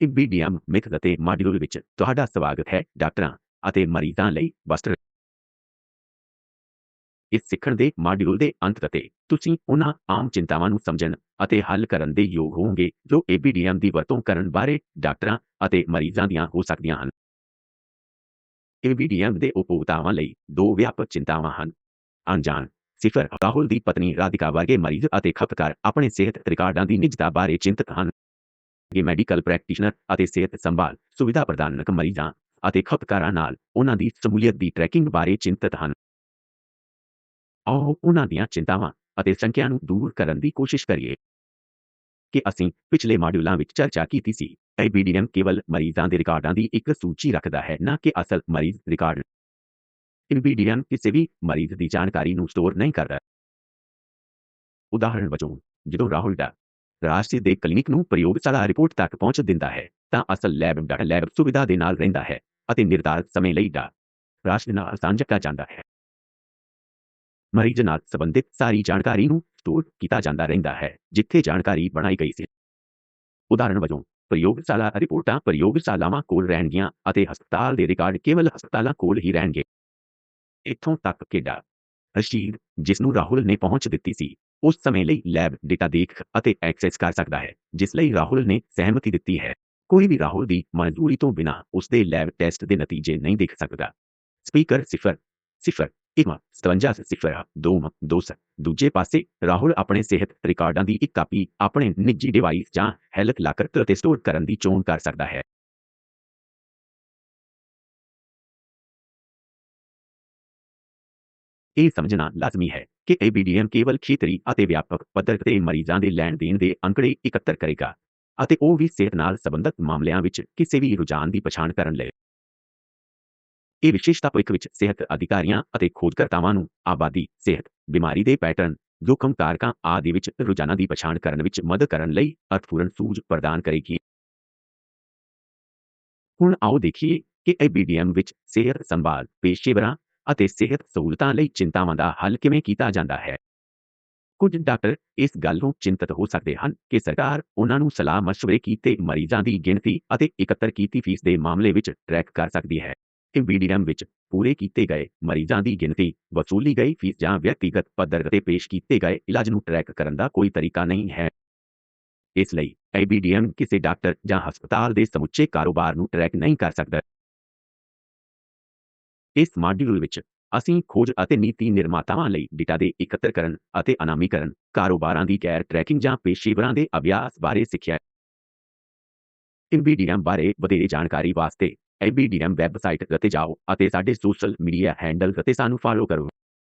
IBDM ਮਿਥ ਅਤੇ module ਵਿੱਚ ਤੁਹਾਡਾ ਸਵਾਗਤ ਹੈ ਡਾਕਟਰਾਂ ਅਤੇ ਮਰੀਜ਼ਾਂ ਲਈ ਵਸਤਰ ਇਸ ਸਿੱਖਣ ਦੇ ਮਾਡਿਊਲ ਦੇ ਅੰਤ ਅਤੇ ਤੁਸੀਂ ਉਹਨਾਂ ਆਮ ਚਿੰਤਾਵਾਂ ਨੂੰ ਸਮਝਣ ਅਤੇ ਹੱਲ ਕਰਨ ਦੇ ਯੋਗ ਹੋਵੋਗੇ ਜੋ ABDM ਦੀ ਵਰਤੋਂ ਕਰਨ ਬਾਰੇ ਡਾਕਟਰਾਂ ਅਤੇ ਮਰੀਜ਼ਾਂ ਦੀਆਂ ਹੋ ਸਕਦੀਆਂ ਹਨ। ABDM ਦੇ ਉਪਭੋਗਤਾਵਾਂ ਲਈ ਦੋ ਵਿਆਪਕ ਚਿੰਤਾਵਾਂ ਹਨ। ਅਣਜਾਣ ਸਿਫਰ ਰਾਹੁਲ ਦੀ ਪਤਨੀ ਰਾਧਿਕਾ ਵਰਗੇ ਮਰੀਜ਼ ਅਤੇ ਖਪਤਕਾਰ ਆਪਣੇ ਸਿਹਤ ਰਿਕਾਰਡਾਂ ਦੀ ਨਿਜਤਾ ਬਾਰੇ ਚਿੰਤਤ ਹਨ। ਇਹ ਮੈਡੀਕਲ ਪ੍ਰੈਕਟੀਸ਼ਨਰ ਅਤੇ ਸਿਹਤ ਸੰਭਾਲ ਸੁਵਿਧਾ ਪ੍ਰਦਾਨਕ ਮਰੀਜ਼ਾਂ ਅਤੇ ਖਪਤਕਾਰਾਂ ਨਾਲ ਉਹਨਾਂ ਦੀ ਸਮੂਲੀਅਤ ਦੀ ਟਰੈਕਿੰਗ ਬਾਰੇ ਚਿੰਤਤ ਹਨ। ਆਓ ਉਹਨਾਂ ਦੀਆਂ ਚਿੰਤਾਵਾਂ ਅਤੇ ਸੰਕਿਆ ਨੂੰ ਦੂਰ ਕਰਨ ਦੀ ਕੋਸ਼ਿਸ਼ ਕਰੀਏ। ਕਿ ਅਸੀਂ ਪਿਛਲੇ ਮਾਡਿਊਲਾਂ ਵਿੱਚ ਚਰਚਾ ਕੀਤੀ ਸੀ ABDM ਕੇਵਲ ਮਰੀਜ਼ਾਂ ਦੇ ਰਿਕਾਰਡਾਂ ਦੀ ਇੱਕ ਸੂਚੀ ਰੱਖਦਾ ਹੈ, ਨਾ ਕਿ ਅਸਲ ਮਰੀਜ਼ ਰਿਕਾਰਡ। ABDM ਕਿਸੇ ਵੀ ਮਰੀਜ਼ ਦੀ ਜਾਣਕਾਰੀ ਨੂੰ ਸਟੋਰ ਨਹੀਂ ਕਰਦਾ। ਉਦਾਹਰਣ ਵਜੋਂ, ਜਦੋਂ ਰਾਹੁਲ ਦਾ ਰਾਸ਼ਟਰੀ ਦੇ ਕਲੀਨਿਕ ਨੂੰ ਪ੍ਰਯੋਗਸ਼ਾਲਾ ਰਿਪੋਰਟ ਤੱਕ ਪਹੁੰਚ ਦਿੰਦਾ ਹੈ, ਤਾਂ ਅਸਲ ਲੈਬ ਡਾਟਾ ਲੈਬ ਸੁਵਿਧਾ ਦੇ ਨਾਲ ਰਹਿੰਦਾ ਹੈ ਅਤੇ ਨਿਰਧਾਰਤ ਸਮੇਂ ਲਈ ਦਾ ਰਾਸ਼ਟਰ ਨਾਲ ਸਾਂਝਾ ਜਾਂਦਾ ਹੈ। ਮਰੀਜ਼ ਨਾਲ ਸੰਬੰਧਿਤ ਸਾਰੀ ਜਾਣਕਾਰੀ ਨੂੰ ਸਟੋਰ ਕੀਤਾ ਜਾਂਦਾ ਰਹਿੰਦਾ ਹੈ, ਜਿੱਥੇ ਜਾਣਕਾਰੀ ਬਣਾਈ ਗਈ ਸੀ। ਉਦਾਹਰਣ ਵਜੋਂ, ਪ੍ਰਯੋਗਸ਼ਾਲਾ ਰਿਪੋਰਟਾਂ ਪ੍ਰਯੋਗਸ਼ਾਲਾਵਾਂ ਕੋਲ ਰਹਿਣਗੀਆਂ ਅਤੇ ਹਸਪਤਾਲ ਦੇ ਰਿਕਾਰਡ ਕੇਵਲ ਹਸਪਤਾਲਾਂ ਕੋਲ ਹੀ ਰਹਿਣਗੇ। ਇੱਥੋਂ ਤੱਕ ਕਿ ਡਾ ਰਸ਼ੀਦ, ਜਿਸ ਨੂੰ ਰਾਹੁਲ ਨੇ ਪਹੁੰਚ ਦਿੱਤੀ ਸੀ ਉਸ ਸਮੇਂ ਲਈ ਲੈਬ ਡੇਟਾ ਦੇਖ ਅਤੇ ਐਕਸੈਸ ਕਰ ਸਕਦਾ ਹੈ, ਜਿਸ ਲਈ ਰਾਹੁਲ ਨੇ ਸਹਿਮਤੀ ਦਿੱਤੀ ਹੈ। ਕੋਈ ਵੀ ਰਾਹੁਲ ਦੀ ਮਨਜ਼ੂਰੀ ਤੋਂ ਬਿਨਾਂ ਉਸ ਦੇ ਲੈਬ ਟੈਸਟ ਦੇ ਨਤੀਜੇ ਨਹੀਂ ਦੇਖ ਸਕਦਾ। ਸਪੀਕਰ ਸਿਫਰ ਸਿਫਰ ਇੱਕ 57 ਸਿਫਰ 2 2 ਦੂਜੇ ਪਾਸੇ, ਰਾਹੁਲ ਆਪਣੇ ਸਿਹਤ ਰਿਕਾਰਡਾਂ ਦੀ ਇੱਕ ਕਾਪੀ ਆਪਣੇ ਨਿੱਜੀ ਡਿਵਾਈਸ ਜਾਂ ਹੈਲਥ ਲਾਕਰ ਤੇ ਸਟੋਰ ਕਰਨ ਦੀ ਚੋਣ ਕਰ ਸਕਦਾ ਹੈ। ਇਹ ਸਮਝਣਾ ਲਾਜ਼ਮੀ ਹੈ ਕਿ ABDM ਕੇਵਲ ਖੇਤਰੀ ਅਤੇ ਵਿਆਪਕ ਪੱਧਰ ਤੇ ਮਰੀਜ਼ਾਂ ਦੇ ਲੈਣ ਦੇਣ ਦੇ ਅੰਕੜੇ ਇਕੱਤਰ ਕਰੇਗਾ ਅਤੇ ਉਹ ਵੀ ਸਿਹਤ ਨਾਲ ਸੰਬੰਧਿਤ ਮਾਮਲਿਆਂ ਵਿੱਚ ਕਿਸੇ ਵੀ ਰੁਝਾਨ ਦੀ ਪਛਾਣ ਕਰਨ ਲਈ। ਇਹ ਵਿਸ਼ੇਸ਼ਤਾ ਭਵਿੱਖ ਵਿੱਚ ਸਿਹਤ ਅਧਿਕਾਰੀਆਂ ਅਤੇ ਖੋਜਕਰਤਾਵਾਂ ਨੂੰ ਆਬਾਦੀ, ਸਿਹਤ, ਬਿਮਾਰੀ ਦੇ ਪੈਟਰਨ, ਜੋਖਮ ਕਾਰਕਾਂ ਆਦਿ ਵਿੱਚ ਰੁਝਾਨਾਂ ਦੀ ਪਛਾਣ ਕਰਨ ਵਿੱਚ ਮਦਦ ਕਰਨ ਲਈ ਅਰਥਪੂਰਨ ਸੂਝ ਪ੍ਰਦਾਨ ਕਰੇਗੀ। ਹੁਣ ਆਓ ਦੇਖੀਏ ਕਿ ABDM ਵਿੱਚ ਸਿਹਤ ਸੰਭਾਲ, ਪੇਸ਼ੇਵਰਾਂ ਅਤੇ ਸਿਹਤ ਸਹੂਲਤਾਂ ਲਈ ਚਿੰਤਾਵਾਂ ਦਾ ਹੱਲ ਕਿਵੇਂ ਕੀਤਾ ਜਾਂਦਾ ਹੈ? ਕੁਝ ਡਾਕਟਰ ਇਸ ਗੱਲ ਨੂੰ ਚਿੰਤਤ ਹੋ ਸਕਦੇ ਹਨ ਕਿ ਸਰਕਾਰ ਉਹਨਾਂ ਨੂੰ ਸਲਾਹ مشਵਰੇ ਕੀਤੇ ਮਰੀਜ਼ਾਂ ਦੀ ਗਿਣਤੀ ਅਤੇ ਇਕੱਤਰ ਕੀਤੀ ਫੀਸ ਦੇ ਮਾਮਲੇ ਵਿੱਚ ਟਰੈਕ ਕਰ ਸਕਦੀ ਹੈ। ਇਹ ABDM ਵਿੱਚ ਪੂਰੇ ਕੀਤੇ ਗਏ ਮਰੀਜ਼ਾਂ ਦੀ ਗਿਣਤੀ, ਵਸੂਲੀ ਗਈ ਫੀਸ ਜਾਂ ਵਿਅਕਤੀਗਤ ਪੱਧਰ ਤੇ ਪੇਸ਼ ਕੀਤੇ ਗਏ ਇਲਾਜ ਨੂੰ ਟਰੈਕ ਕਰਨ ਦਾ ਕੋਈ ਤਰੀਕਾ ਨਹੀਂ ਹੈ। ਇਸ ਲਈ ABDM ਕਿਸੇ ਡਾਕਟਰ ਜਾਂ ਹਸਪਤਾਲ ਦੇ ਸਮੁੱਚੇ ਕਾਰੋਬਾਰ ਨੂੰ ਟਰੈਕ ਨਹੀਂ ਕਰ ਸਕਦਾ। ਇਸ ਮਾਡਿਊਲ ਵਿੱਚ ਅਸੀਂ ਖੋਜ ਅਤੇ ਨੀਤੀ ਨਿਰਮਾਤਾਵਾਂ ਲਈ ਡੇਟਾ ਦੇ ਇਕੱਤਰ ਕਰਨ ਅਤੇ ਅਨਾਮੀਕਰਨ, ਕਾਰੋਬਾਰਾਂ ਦੀ ਗੈਰ ਟਰੈਕਿੰਗ ਜਾਂ ਪੇਸ਼ੇਵਰਾਂ ਦੇ ਅਭਿਆਸ ਬਾਰੇ ਸਿੱਖਿਆ। ABDM ਬਾਰੇ ਵਧੇਰੇ ਜਾਣਕਾਰੀ ਵਾਸਤੇ ABDM ਵੈਬਸਾਈਟ ਤੇ ਜਾਓ ਅਤੇ ਸਾਡੇ ਸੋਸ਼ਲ ਮੀਡੀਆ ਹੈਂਡਲ ਤੇ ਸਾਨੂੰ ਫਾਲੋ ਕਰੋ।